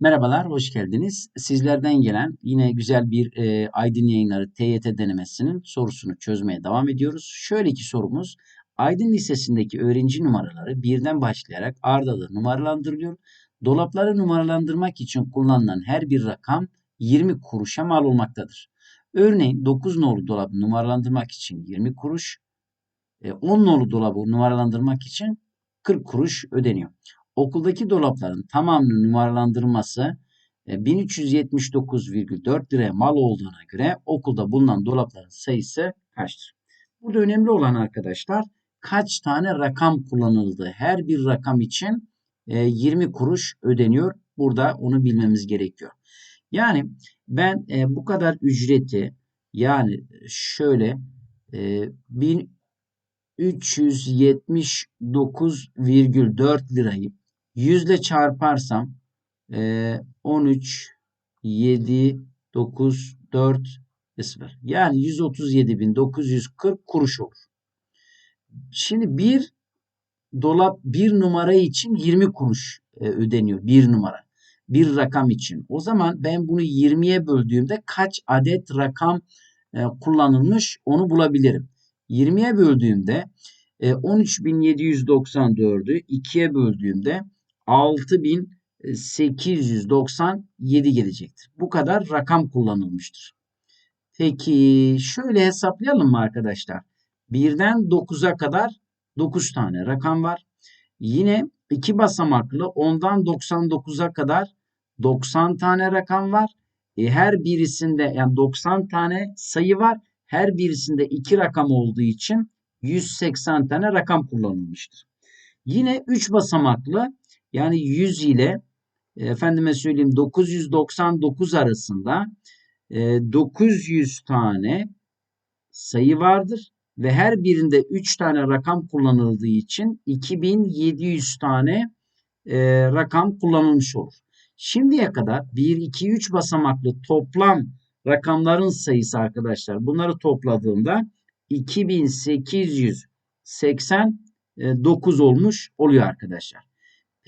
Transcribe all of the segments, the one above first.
Merhabalar, hoş geldiniz. Sizlerden gelen yine güzel bir e, Aydın Yayınları TYT denemesinin sorusunu çözmeye devam ediyoruz. Şöyle ki sorumuz, Aydın Lisesi'ndeki öğrenci numaraları birden başlayarak ardalı numaralandırılıyor. Dolapları numaralandırmak için kullanılan her bir rakam 20 kuruşa mal olmaktadır. Örneğin 9 nolu dolabı numaralandırmak için 20 kuruş, e, 10 nolu dolabı numaralandırmak için 40 kuruş ödeniyor. Okuldaki dolapların tamamının numaralandırılması e, 1379,4 liraya mal olduğuna göre okulda bulunan dolapların sayısı kaçtır? Burada önemli olan arkadaşlar kaç tane rakam kullanıldı? Her bir rakam için e, 20 kuruş ödeniyor. Burada onu bilmemiz gerekiyor. Yani ben e, bu kadar ücreti yani şöyle e, 1379,4 lirayı 100 ile çarparsam e, 13, 7, 9, 4 ve 0. Yani 137.940 kuruş olur. Şimdi bir dolap bir numara için 20 kuruş e, ödeniyor. Bir numara. Bir rakam için. O zaman ben bunu 20'ye böldüğümde kaç adet rakam e, kullanılmış onu bulabilirim. 20'ye böldüğümde e, 13.794'ü 2'ye böldüğümde 6897 gelecektir. Bu kadar rakam kullanılmıştır. Peki şöyle hesaplayalım mı arkadaşlar? 1'den 9'a kadar 9 tane rakam var. Yine iki basamaklı 10'dan 99'a kadar 90 tane rakam var. E her birisinde yani 90 tane sayı var. Her birisinde 2 rakam olduğu için 180 tane rakam kullanılmıştır. Yine 3 basamaklı yani 100 ile e, efendime söyleyeyim 999 arasında 900 e, tane sayı vardır ve her birinde 3 tane rakam kullanıldığı için 2700 tane e, rakam kullanılmış olur. Şimdiye kadar 1, 2, 3 basamaklı toplam rakamların sayısı arkadaşlar bunları topladığımda 2889 olmuş oluyor arkadaşlar.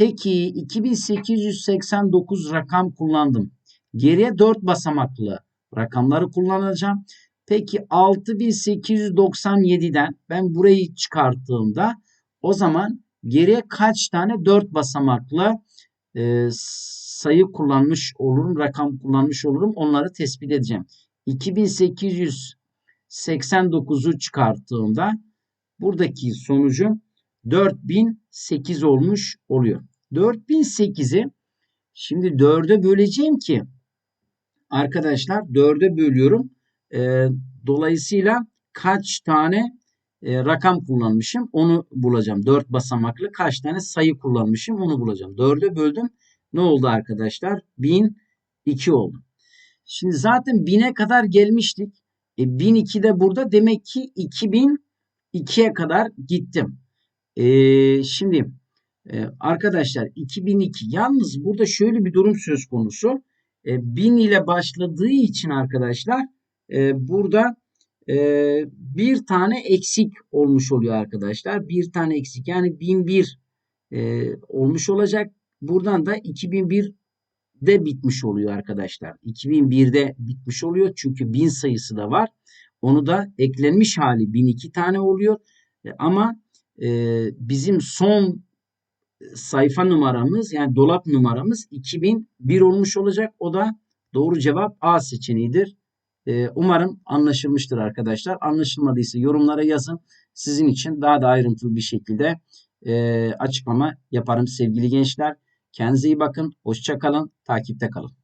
Peki 2889 rakam kullandım. Geriye 4 basamaklı rakamları kullanacağım. Peki 6897'den ben burayı çıkarttığımda o zaman geriye kaç tane 4 basamaklı e, sayı kullanmış olurum, rakam kullanmış olurum onları tespit edeceğim. 2889'u çıkarttığımda buradaki sonucum 4008 olmuş oluyor. 4008'i şimdi 4'e böleceğim ki arkadaşlar 4'e bölüyorum. E, dolayısıyla kaç tane e, rakam kullanmışım onu bulacağım. 4 basamaklı kaç tane sayı kullanmışım onu bulacağım. 4'e böldüm. Ne oldu arkadaşlar? 1002 oldu. Şimdi zaten 1000'e kadar gelmiştik. E, 1002 de burada demek ki 2002'ye kadar gittim. E, şimdi e, arkadaşlar 2002 yalnız burada şöyle bir durum söz konusu. E, 1000 ile başladığı için arkadaşlar e, burada e, bir tane eksik olmuş oluyor arkadaşlar. Bir tane eksik yani 1001 e, olmuş olacak. Buradan da 2001'de bitmiş oluyor arkadaşlar. 2001'de bitmiş oluyor çünkü 1000 sayısı da var. Onu da eklenmiş hali 1002 tane oluyor. E, ama e, bizim son sayfa numaramız yani dolap numaramız 2001 olmuş olacak. O da doğru cevap A seçeneğidir. Ee, umarım anlaşılmıştır arkadaşlar. Anlaşılmadıysa yorumlara yazın. Sizin için daha da ayrıntılı bir şekilde e, açıklama yaparım sevgili gençler. Kendinize iyi bakın. Hoşça kalın. Takipte kalın.